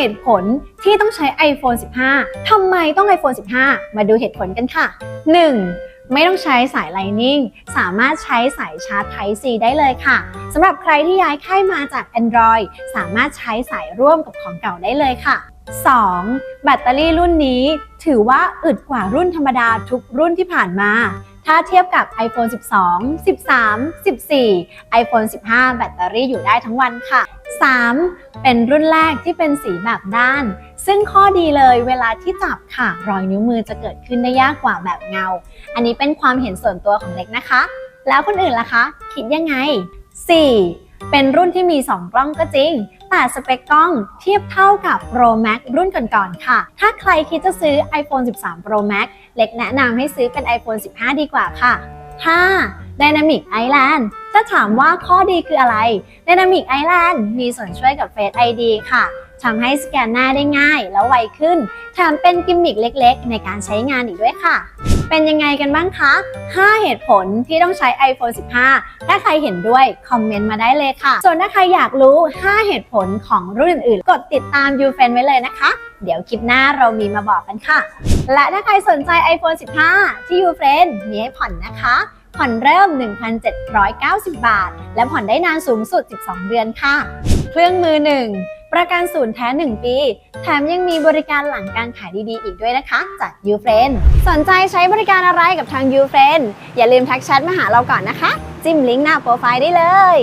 เหตุผลที่ต้องใช้ iPhone 15 ทำไมต้อง iPhone 15 มาดูเหตุผลกันค่ะ 1. ไม่ต้องใช้สาย Lightning สามารถใช้สายชาร์จ Type C ได้เลยค่ะสำหรับใครที่ย้ายค่ายมาจาก Android สามารถใช้สายร่วมกับของเก่าได้เลยค่ะ 2. แบตเตอรี่รุ่นนี้ถือว่าอึดกว่ารุ่นธรรมดาทุกรุ่นที่ผ่านมา ถ้าเทียบกับ iPhone 12 13 14 iPhone 15 แบตเตอรี่อยู่ได้ทั้งวันค่ะ 3. เป็นรุ่นแรกที่เป็นสีแบบด้าน ซึ่งข้อดีเลยเวลาที่จับค่ะ รอยนิ้วมือจะเกิดขึ้นได้ยากกว่าแบบเงา อันนี้เป็นความเห็นส่วนตัวของเล็กนะคะ แล้วคนอื่นล่ะคะ คิดยังไง 4. เป็นรุ่นที่มี 2 กล้องก็จริง แต่สเปคกล้องเทียบเท่ากับ Pro Max รุ่นก่อนๆค่ะ ถ้าใครคิดจะซื้อ iPhone 13 Pro Max เล็กแนะนำให้ซื้อเป็น iPhone 15 ดีกว่าค่ะ 5. Dynamic Island ถ้าถามว่าข้อดีคืออะไร Dynamic Island มีส่วนช่วยกับ Face ID ค่ะทำให้สแกนหน้าได้ง่ายแล้วไวขึ้น แถมเป็นกิมมิคเล็กๆ ในการใช้งานอีกด้วยค่ะ เป็นยังไงกันบ้างคะ 5 เหตุผลที่ต้องใช้ iPhone 15 ถ้าใครเห็นด้วย คอมเมนต์มาได้เลยค่ะ ส่วนถ้าใครอยากรู้ 5 เหตุผลของรุ่นอื่นๆ กดติดตาม u f r i e n d ไว้เลยนะคะ เดี๋ยวคลิปหน้าเรามีมาบอกกันค่ะ และถ้าใครสนใจ iPhone 15 ที่ u f r i e n d มีให้ผ่อนนะคะ ผ่อนเริ่ม 1,790 บาท และผ่อนได้นานสูงสุด 12 เดือนค่ะ เครื่องมือ 1 ประกันศูนย์แท้ 1 ปี แถมยังมีบริการหลังการขายดีๆ อีกด้วยนะคะจาก u f r i e n d สนใจใช้บริการอะไรกับทาง u f r i e n d อย่าลืมทักแชทมาหาเราก่อนนะคะ จิ้มลิงก์หน้าโปรไฟล์ได้เลย